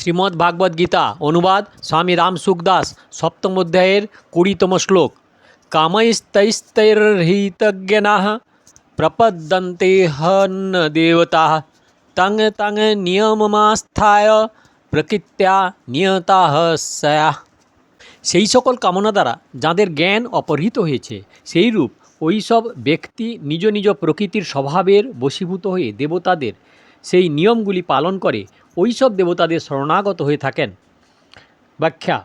শ্রীমদ্ ভাগবত গীতা, অনুবাদ স্বামী রাম সুখদাস সপ্তম অধ্যায়ের কুড়িতম শ্লোক। কামৈস্তৈস্তৈর্হিতজ্ঞানাः প্রপদ্যন্তে হন্য দেবতা। তং তং নিয়মমাস্থায় প্রকৃত্যা নিয়তাহ স্যাহ সেই সকল কামনা দ্বারা যাদের জ্ঞান অপহৃত হয়েছে সেই রূপ ওই সব ব্যক্তি নিজ নিজ প্রকৃতির স্বভাবের বশীভূত হয়ে দেবতাদের সেই নিয়মগুলি পালন করে ওই সব দেবতাদের শরণাগত হয়ে থাকেন। ব্যাখ্যা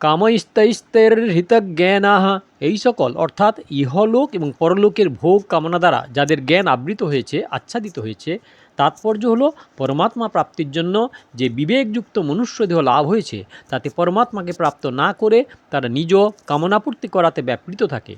কামস্তৈস্তের হৃতজ্ঞানাহ, এই সকল অর্থাৎ ইহলোক এবং পরলোকের ভোগ কামনা দ্বারা যাদের জ্ঞান আবৃত হয়েছে, আচ্ছাদিত হয়েছে, তাৎপর্য হলো পরমাত্মা প্রাপ্তির জন্য যে বিবেকযুক্ত মনুষ্য দেহ লাভ হয়েছে, তাতে পরমাত্মাকে প্রাপ্ত না করে তারা নিজ কামনাপূর্তি করাতে ব্যাপৃত থাকে।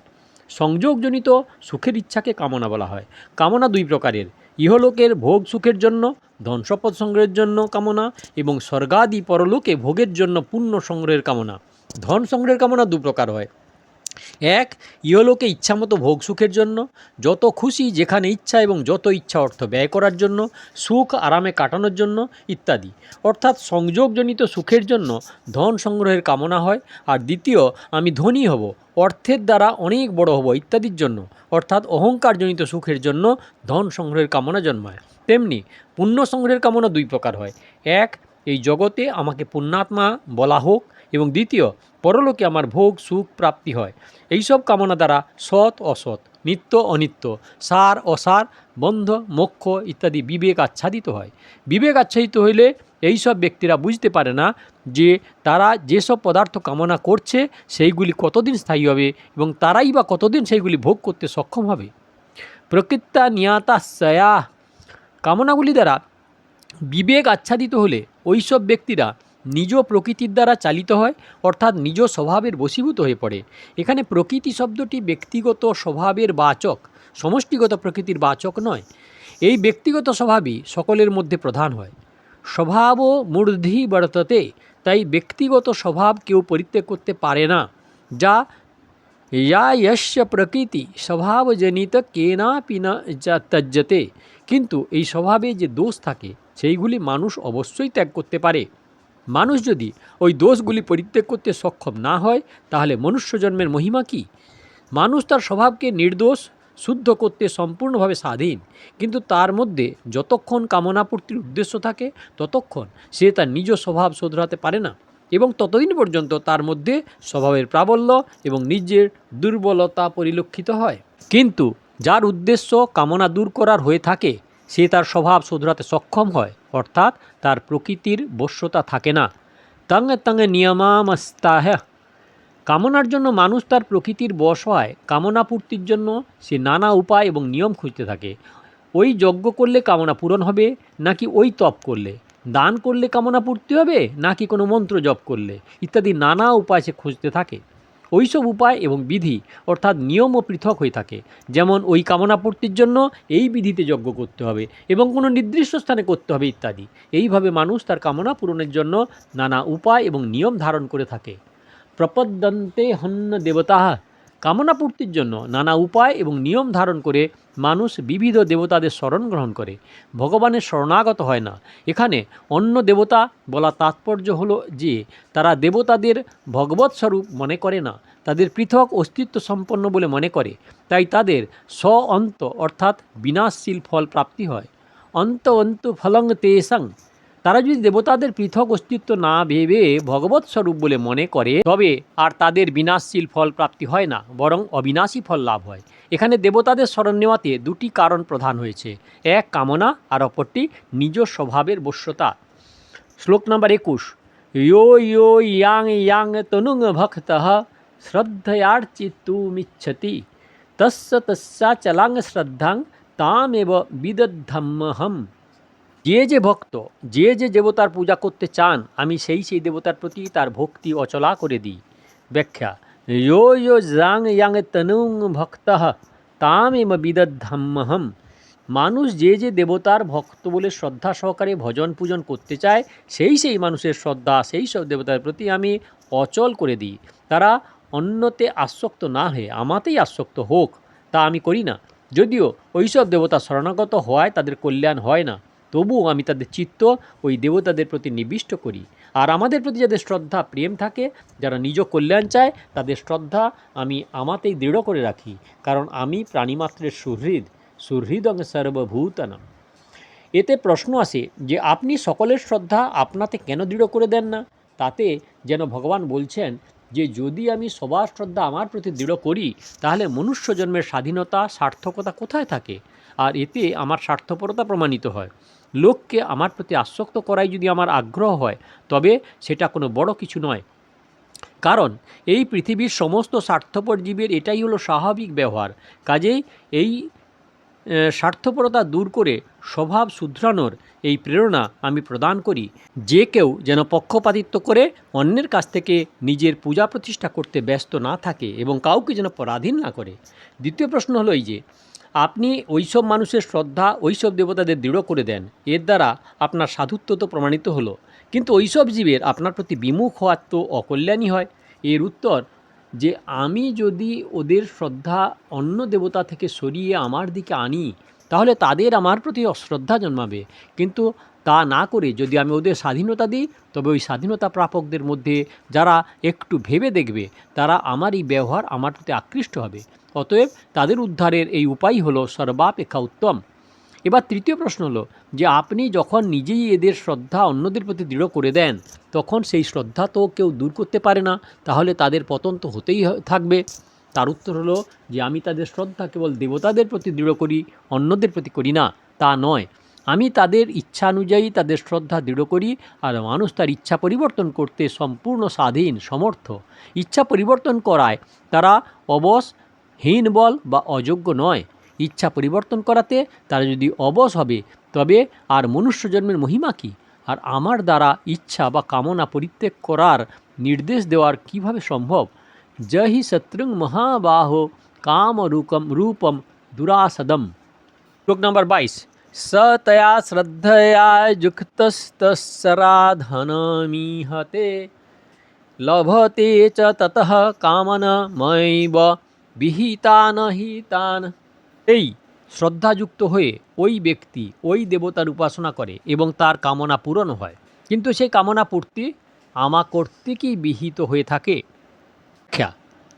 সংযোগজনিত সুখের ইচ্ছাকে কামনা বলা হয়। কামনা দুই প্রকারের। ইহলোকের ভোগ সুখের জন্য ধন সম্পদ সংগ্রহের জন্য কামনা এবং স্বর্গাদি পরলোকে ভোগের জন্য পুণ্য সংগ্রহের কামনা। ধন সংগ্রহের কামনা দু প্রকার হয়। এক, ইহলোকে ইচ্ছামতো ভোগ সুখের জন্য, যত খুশি যেখানে ইচ্ছা এবং যত ইচ্ছা অর্থ ব্যয় করার জন্য, সুখ আরামে কাটানোর জন্য ইত্যাদি। অর্থাৎ সংযোগজনিত সুখের জন্য ধন সংগ্রহের কামনা হয়, আর দ্বিতীয়, আমি ধনী হব, অর্থের দ্বারা অনেক বড় হব ইত্যাদির জন্য। অর্থাৎ অহংকারজনিত সুখের জন্য ধন সংগ্রহের কামনা জন্মায়। তেমনি, পুণ্য সংগ্রহের কামনা দুই প্রকার হয়। এক, এই জগতে আমাকে পুণ্যাত্মা বলা হোক এবং দ্বিতীয়, পরলোকে আমার ভোগ সুখ প্রাপ্তি হয়। এইসব কামনা দ্বারা সৎ অসৎ, নিত্য অনিত্য, সার অসার, বন্ধ, মোক্ষ ইত্যাদি বিবেক আচ্ছাদিত হয়। বিবেক আচ্ছাদিত হইলে এইসব ব্যক্তিরা বুঝতে পারে না যে তারা যেসব পদার্থ কামনা করছে সেইগুলি কতদিন স্থায়ী হবে এবং তারাই বা কতদিন সেইগুলি ভোগ করতে সক্ষম হবে। প্রকৃত্তা নিয়াতা সয়া কামনাগুলি দ্বারা বিবেক আচ্ছাদিত হলে ওইসব ব্যক্তিরা নিজ প্রকৃতির দ্বারা চালিত হয়, অর্থাৎ নিজ স্বভাবের বশীভূত হয়ে পড়ে। এখানে প্রকৃতি শব্দটি ব্যক্তিগত স্বভাবের বাচক, সমষ্টিগত প্রকৃতির বাচক নয়। এই ব্যক্তিগত স্বভাবই সকলের মধ্যে প্রধান হয়। স্বভাব মূর্ধি বর্ততে, তাই ব্যক্তিগত স্বভাব কেউ পরিত্যাগ করতে পারে না, যা ইয়া প্রকৃতি, স্বভাবজনিত কেনাপি না তজ্জতে কিন্তু এই স্বভাবে যে দোষ থাকে, সেইগুলি মানুষ অবশ্যই ত্যাগ করতে পারে। মানুষ যদি ওই দোষগুলি পরিত্যাগ করতে সক্ষম না হয়, তাহলে মনুষ্য জন্মের মহিমা কী? মানুষ তার স্বভাবকে নির্দোষ, শুদ্ধ করতে সম্পূর্ণভাবে স্বাধীন, কিন্তু তার মধ্যে যতক্ষণ কামনাপূর্তির উদ্দেশ্য থাকে, ততক্ষণ সে তার নিজ স্বভাব শোধরাতে পারে না এবং ততদিন পর্যন্ত তার মধ্যে স্বভাবের প্রাবল্য এবং নিজের দুর্বলতা পরিলক্ষিত হয়। কিন্তু যার উদ্দেশ্য কামনা দূর করার হয়ে থাকে, সে তার স্বভাব শোধরাতে সক্ষম হয়। অর্থাৎ তার প্রকৃতির বশ্যতা থাকে না। তং তং নিয়মামস্তাহ। কামনার জন্য মানুষ তার প্রকৃতির বশ হয়। কামনা পূর্তির জন্য সে নানা উপায় এবং নিয়ম খুঁজতে থাকে। ওই যজ্ঞ করলে কামনা পূরণ হবে, নাকি ওই তপ করলে? দান করলে কামনা পূর্তি হবে, নাকি কোনো মন্ত্র জপ করলে? ইত্যাদি নানা উপায় সে খুঁজতে থাকে। ওইসব উপায় এবং বিধি অর্থাৎ নিয়মও পৃথক হয়ে থাকে। যেমন ওই কামনা পূর্তির জন্য এই বিধিতে যজ্ঞ করতে হবে এবং কোনো নির্দিষ্ট স্থানে করতে হবে ইত্যাদি। এইভাবে মানুষ তার কামনা পূরণের জন্য নানা উপায় এবং নিয়ম ধারণ করে থাকে। প্রপদ্যন্তে হন্য দেবতা কামনা পূর্তির জন্য নানা উপায় এবং নিয়ম ধারণ করে মানুষ বিবিধ দেবতাদের শরণ গ্রহণ করে। ভগবানের শরণাগত হয় না। এখানে অন্য দেবতা বলা তাৎপর্য হলো যে, তারা দেবতাদের ভগবৎ স্বরূপ মনে করে না। তাদের পৃথক অস্তিত্ব সম্পন্ন বলে মনে করে। তাই তাদের স্ব অন্ত অর্থাৎ বিনাশশীল ফল প্রাপ্তি হয়। অন্ত অন্ত ফলং তেসং তারা যদি দেবতাদের পৃথক অস্তিত্ব না ভেবে ভগবৎ স্বরূপ বলে মনে করে, তবে আর তাদের বিনাশশীল ফল প্রাপ্তি হয় না, বরং অবিনাশী ফল লাভ হয়। এখানে দেবতাদের স্মরণ নেওয়াতে দুটি কারণ প্রধান হয়েছে। এক, কামনা, আর অপরটি নিজ স্বভাবের বশ্যতা। শ্লোক নাম্বার একুশ, ইয়ো ইয়ো, ইয়াং ইয়াং, তনুং ভক্ত শ্রদ্ধয়ার্চিতুমিচ্ছতি তস্য তস্যাচলাং শ্রদ্ধাং, তামেব বিদদ্ধম্মহম যে যে ভক্ত, যে যে দেবতার পূজা করতে চান, আমি সেই সেই দেবতার প্রতি তার ভক্তি অচলা করে দিই। ব্যাখ্যা ইয়ো ইয়ো জাং ইয়াং তনুং ভক্ত তামেব বিদদ্ধম্মহম মানুষ যে যে দেবতার ভক্ত বলে শ্রদ্ধা সহকারে ভজন পূজন করতে চায়, সেই সেই মানুষের শ্রদ্ধা, সেই সব দেবতার প্রতি আমি অচল করে দিই। তারা অন্যতে আসক্ত না হয়ে আমাতেই আসক্ত হোক, তা আমি করি না। যদিও ওইসব দেবতা শরণাগত হওয়ায় তাদের কল্যাণ হয় না। তবুও আমি তাদের চিত্ত ওই দেবতাদের প্রতি নিবিষ্ট করি। আর আমাদের প্রতি যাদের শ্রদ্ধা, প্রেম থাকে, যারা নিজ কল্যাণ চায়, তাদের শ্রদ্ধা আমি আমাতেই দৃঢ় করে রাখি। কারণ আমি প্রাণীমাত্রের সুহৃদ, সুহৃদং সর্বভূতানাম। এতে প্রশ্ন আসে যে, আপনি সকলের শ্রদ্ধা আপনাতে কেন দৃঢ় করে দেন না? তাতে যেন ভগবান বলছেন যে, যদি আমি সবার শ্রদ্ধা আমার প্রতি দৃঢ় করি, তাহলে মনুষ্য জন্মের স্বাধীনতা, সার্থকতা কোথায় থাকে? আর এতে আমার স্বার্থপরতা প্রমাণিত হয়। লোককে আমার প্রতি আসক্ত করাই যদি আমার আগ্রহ হয়, তবে সেটা কোনো বড় কিছু নয়। কারণ, এই পৃথিবীর সমস্ত স্বার্থপর জীবের এটাই হলো স্বাভাবিক ব্যবহার। কাজেই এই স্বার্থপরতা দূর করে স্বভাব শুধরানোর এই প্রেরণা আমি প্রদান করি। যে কেউ যেন পক্ষপাতিত্ব করে অন্যের কাছ থেকে নিজের পূজা প্রতিষ্ঠা করতে ব্যস্ত না থাকে এবং কাউকে যেন পরাধীন না করে। দ্বিতীয় প্রশ্ন হলো এই যে আপনি ওইসব মানুষের শ্রদ্ধা, ওইসব দেবতাদের দৃঢ় করে দেন। এর দ্বারা আপনার সাধুত্ব তো প্রমাণিত হলো। কিন্তু ওইসব জীবের আপনার প্রতি বিমুখ হওয়ার তো অকল্যাণই হয়। এর উত্তর যে আমি যদি ওদের শ্রদ্ধা অন্য দেবতা থেকে সরিয়ে আমার দিকে আনি, তাহলে তাদের আমার প্রতি অশ্রদ্ধা জন্মাবে। কিন্তু তা না করে যদি আমি ওদের স্বাধীনতা দিই, তবে ওই স্বাধীনতা প্রাপকদের মধ্যে যারা একটু ভেবে দেখবে, তারা আমার এই ব্যবহার আমার প্রতি আকৃষ্ট হবে। অতএব তাদের উদ্ধারের এই উপায় হলো সর্বাপেক্ষা উত্তম। এবার তৃতীয় প্রশ্ন হলো যে আপনি যখন নিজেই এদের শ্রদ্ধা অন্যদের প্রতি দৃঢ় করে দেন, তখন সেই শ্রদ্ধা তো কেউ দূর করতে পারে না, তাহলে তাদের পতন তো হতেই থাকবে। তার উত্তর হলো যে আমি তাদের শ্রদ্ধা কেবল দেবতাদের প্রতি দৃঢ় করি, অন্যদের প্রতি করি না, তা নয়। আমি তাদের ইচ্ছা অনুযায়ী তাদের শ্রদ্ধা দৃঢ় করি আর মানুষ তার ইচ্ছা পরিবর্তন করতে সম্পূর্ণ স্বাধীন, সমর্থ। ইচ্ছা পরিবর্তন করায় তারা অবশ, হীন বল বা অযোগ্য নয়। ইচ্ছা পরিবর্তন করাতে তারা যদি অবশ হবে, তবে আর মনুষ্য জন্মের মহিমা কী? আর আমার দ্বারা ইচ্ছা বা কামনা পরিত্যাগ করার নির্দেশ দেওয়ার কীভাবে সম্ভব? জহি শত্রুং মহাবাহ কাম রূপম রূপম, দুরাসদম। শ্লোক নম্বর বাইশ। স তয়া শ্রদ্ধয়া যুক্তস্তরাধনমিহতে লভতে চ ততঃ কামনমৈব বিহিতান হিতান এই শ্রদ্ধাযুক্ত হয়ে ওই ব্যক্তি, ওই দেবতার উপাসনা করে এবং তার কামনা পূরণ হয়। কিন্তু সেই কামনা পূর্তি আমা কর্তৃকই বিহিত হয়ে থাকে। ব্যাখ্যা।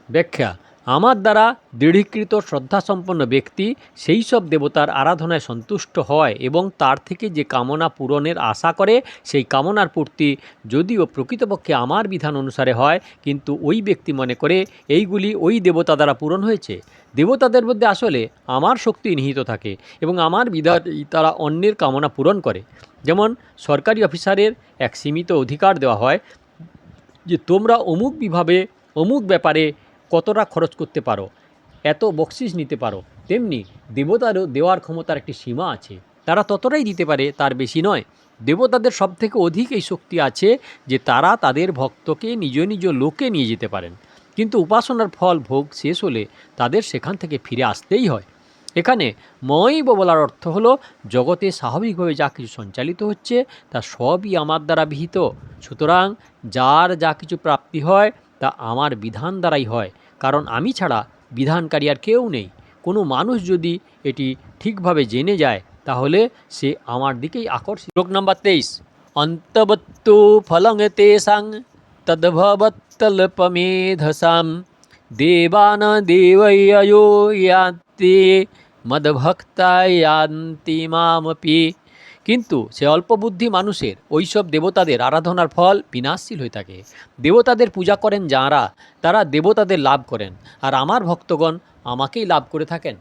ব্যাখ্যা। আমার দ্বারা দৃঢ়ীকৃত শ্রদ্ধাসম্পন্ন ব্যক্তি সেই সব দেবতার আরাধনায় সন্তুষ্ট হয় এবং তার থেকে যে কামনা পূরণের আশা করে, সেই কামনার পূর্তি যদিও প্রকৃতপক্ষে আমার বিধান অনুসারে হয়, কিন্তু ওই ব্যক্তি মনে করে এইগুলি ওই দেবতা দ্বারা পূরণ হয়েছে। দেবতাদের মধ্যে আসলে আমার শক্তি নিহিত থাকে এবং আমার বিধান তারা অন্যের কামনা পূরণ করে। যেমন সরকারি অফিসারের এক সীমিত অধিকার দেওয়া হয় যে তোমরা অমুক বিভাবে, অমুক ব্যাপারে কতটা খরচ করতে পারো? এত বকশিস নিতে পারো। তেমনি দেবতারও দেওয়ার ক্ষমতার একটি সীমা আছে। তারা ততটাই দিতে পারে, তার বেশি নয়। দেবতাদের সব থেকে অধিক এই শক্তি আছে যে তারা তাদের ভক্তকে নিজ নিজ লোকে নিয়ে যেতে পারেন। কিন্তু উপাসনার ফল ভোগ শেষ হলে তাদের সেখান থেকে ফিরে আসতেই হয়। এখানে ময়ব বলার অর্থ হলো, জগতে স্বাভাবিকভাবে যা কিছু সঞ্চালিত হচ্ছে, তা সবই আমার দ্বারা বিহিত। সুতরাং যার যা কিছু প্রাপ্তি হয়, তা আমার বিধান দ্বারাই হয়। কারণ আমি ছাড়া বিধানকারী আর কেউ নেই। কোনো মানুষ যদি এটি ঠিকভাবে জেনে যায়, তাহলে সে আমার দিকেই আকর্ষিত। শ্লোক নাম্বার তেইশ। অন্তবত্তু ফলং তেষাং তদ্ভবত্তল্পমেধসাম দেবান দেবয়ো ইয়ান্তি মদভক্তা ইয়ান্তি মামপি। কিন্তু সে অল্পবুদ্ধি মানুষের ওইসব দেবতাদের আরাধনার ফল বিনাশশীল হয়ে থাকে। দেবতাদের পূজা করেন যাঁরা, তারা দেবতাদের লাভ করেন, আর আমার ভক্তগণ আমাকেই লাভ করে থাকেন।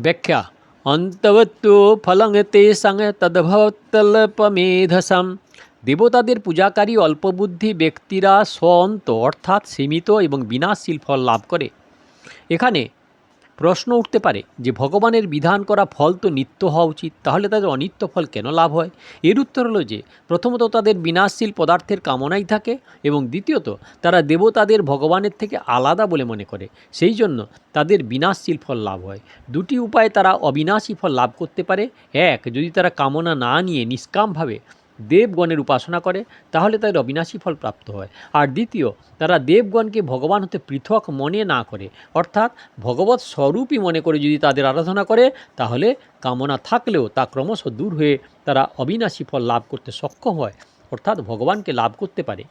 ব্যাখ্যা, অন্তবত্তু ফলং তে সঙ্গ তদ্ভবতল্পমেধসাম দেবতাদের পূজাকারী অল্পবুদ্ধি ব্যক্তিরা স্বন্ত অর্থাৎ সীমিত এবং বিনাশশীল ফল লাভ করে। এখানে প্রশ্ন উঠতে পারে যে ভগবানের বিধান করা ফল তো নিত্য হওয়া উচিত, তাহলে তাদের অনিত্য ফল কেন লাভ হয়? এর উত্তর হলো যে, প্রথমত তাদের বিনাশশীল পদার্থের কামনাই থাকে এবং দ্বিতীয়ত তারা দেবতাদের ভগবানের থেকে আলাদা বলে মনে করে, সেই জন্য তাদের বিনাশশীল ফল লাভ হয়। দুটি উপায়ে তারা অবিনাশী ফল লাভ করতে পারে। এক, যদি তারা কামনা না নিয়ে নিষ্কামভাবে দেবগণের উপাসনা করে, তাহলে তাদের অবিনাশী ফল প্রাপ্ত হয়। আর দ্বিতীয়, তারা দেবগণকে ভগবান হতে পৃথক মনে না করে। অর্থাৎ ভগবত স্বরূপই মনে করে যদি তাদের আরাধনা করে, তাহলে কামনা থাকলেও তা ক্রমশ দূর হয়ে তারা অবিনাশী ফল লাভ করতে সক্ষম হয়। অর্থাৎ ভগবানকে লাভ করতে পারে।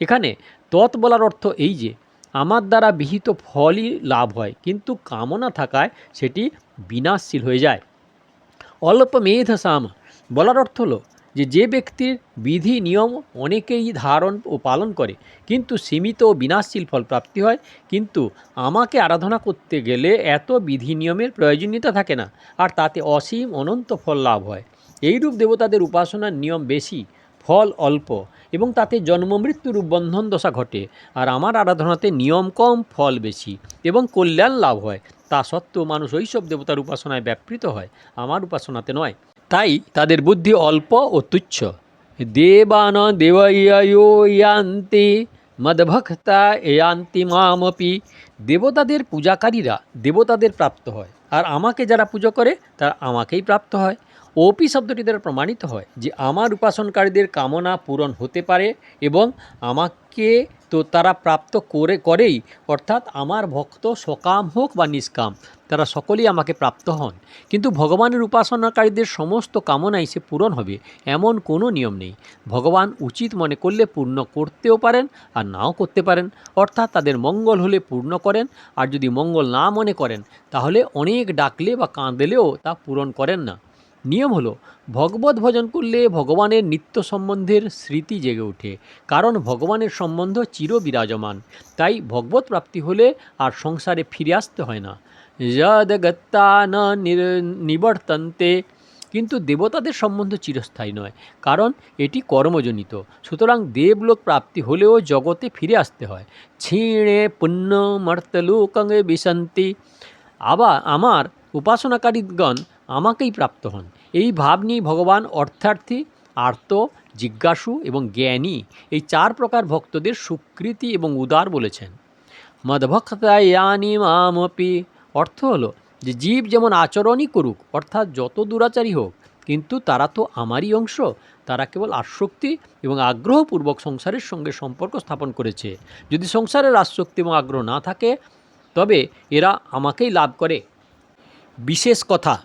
এখানে তৎ বলার অর্থ এই যে, আমার দ্বারা বিহিত ফলই লাভ হয়, কিন্তু কামনা থাকায় সেটি বিনাশশীল হয়ে যায়। অল্প মেধসাম বলার অর্থ হলো যে যে ব্যক্তির বিধি, নিয়ম অনেকেই ধারণ ও পালন করে, কিন্তু সীমিত ও বিনাশশীল ফল প্রাপ্তি হয়। কিন্তু আমাকে আরাধনা করতে গেলে এত বিধি, নিয়মের প্রয়োজনীয়তা থাকে না, আর তাতে অসীম অনন্ত ফল লাভ হয়। এইরূপ দেবতাদের উপাসনার নিয়ম বেশি, ফল অল্প, এবং তাতে জন্ম মৃত্যুরূপ বন্ধন দশা ঘটে, আর আমার আরাধনাতে নিয়ম কম, ফল বেশি, এবং কল্যাণ লাভ হয়। তা সত্ত্বেও মানুষ ওইসব দেবতার উপাসনায় ব্যাপৃত হয়, আমার উপাসনাতে নয়। তাই তাদের বুদ্ধি অল্প ও তুচ্ছ। দেবান দেবয়ো ইয়ান্তি, মদভক্তা এয়ান্তি মামপি। দেবতাদের পূজাকারীরা দেবতাদের প্রাপ্ত হয়। আর আমাকে যারা পুজো করে, তারা আমাকেই প্রাপ্ত হয়। ওপি শব্দটি দ্বারা প্রমাণিত হয় যে আমার উপাসনকারীদের কামনা পূরণ হতে পারে এবং আমাকে তো তারা প্রাপ্ত করে করেই, অর্থাৎ আমার ভক্ত সকাম হোক বা নিষ্কাম তারা সকলেই আমাকে প্রাপ্ত হন। কিন্তু ভগবানের উপাসনাকারীদের সমস্ত কামনাই সে পূরণ হবে, এমন কোনো নিয়ম নেই। ভগবান উচিত মনে করলে পূর্ণ করতেও পারেন আর নাও করতে পারেন। অর্থাৎ তাদের মঙ্গল হলে পূর্ণ করেন, আর যদি মঙ্গল না মনে করেন, তাহলে অনেক ডাকলে বা কাঁদলেও তা পূরণ করেন না। নিয়ম হলো, ভগবত ভজন করলে ভগবানের নিত্য সম্বন্ধের স্মৃতি জেগে ওঠে, কারণ ভগবানের সম্বন্ধ চির বিরাজমান, তাই ভগবত প্রাপ্তি হলে আর সংসারে ফিরে আসতে হয় না। যদ গত্তা ন নিবর্তন্তে, কিন্তু দেবতাদের সম্বন্ধ চিরস্থায়ী নয়, কারণ এটি কর্মজনিত, সুতরাং দেবলোক প্রাপ্তি হলেও জগতে ফিরে আসতে হয়। ছিঁড়ে পুণ্য মর্তলোকঙ্গে বিশান্তি আবার আমার উপাসনাকারীগণ আমাকেই প্রাপ্ত হন। এই ভাব নিয়ে ভগবান অর্থার্থী, আর্ত, জিজ্ঞাসু এবং জ্ঞানী এই চার প্রকার ভক্তদের সুকৃতি এবং উদার বলেছেন। মদভক্তায়ানি মামপি। অর্থ হলো যে জীব যেমন আচরণই করুক, অর্থাৎ যত দুরাচারী হোক, কিন্তু তারা তো আমারই অংশ, তারা কেবল আসক্তি এবং আগ্রহপূর্বক সংসারের সঙ্গে সম্পর্ক স্থাপন করেছে। যদি সংসারের আসক্তি এবং আগ্রহ না থাকে, তবে এরা আমাকেই লাভ করে। বিশেষ কথা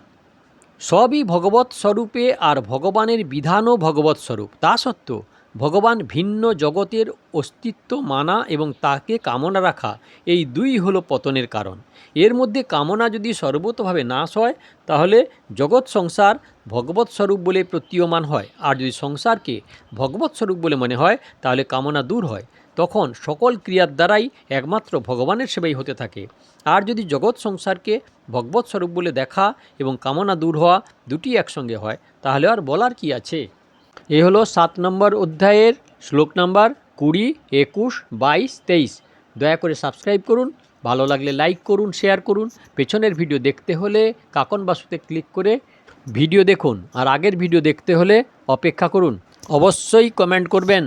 সবই ভগবৎ স্বরূপে আর ভগবানের বিধানও ভগবৎ স্বরূপ। তা সত্ত্বেও ভগবান ভিন্ন জগতের অস্তিত্ব মানা এবং তাকে কামনা রাখা এই দুই হলো পতনের কারণ। এর মধ্যে কামনা যদি সর্বতভাবে নাশ হয়, তাহলে জগৎ সংসার ভগবৎ স্বরূপ বলে প্রতীয়মান হয়। আর যদি সংসারকে ভগবৎ স্বরূপ বলে মনে হয়, তাহলে কামনা দূর হয়। তখন সকল ক্রিয়ার দ্বারাই একমাত্র ভগবানের সেবাই হতে থাকে। আর যদি জগৎ সংসারকে ভগবৎ স্বরূপ বলে দেখা এবং কামনা দূর হওয়া দুটি একসঙ্গে হয়, তাহলে আর বলার কি আছে? এ হলো সাত নম্বর অধ্যায়ের শ্লোক নাম্বার কুড়ি, একুশ, বাইশ, তেইশ। দয়া করে সাবস্ক্রাইব করুন, ভালো লাগলে লাইক করুন, শেয়ার করুন। পেছনের ভিডিও দেখতে হলে কাকন বাসুতে ক্লিক করে ভিডিও দেখুন। আর আগের ভিডিও দেখতে হলে অপেক্ষা করুন। অবশ্যই কমেন্ট করবেন।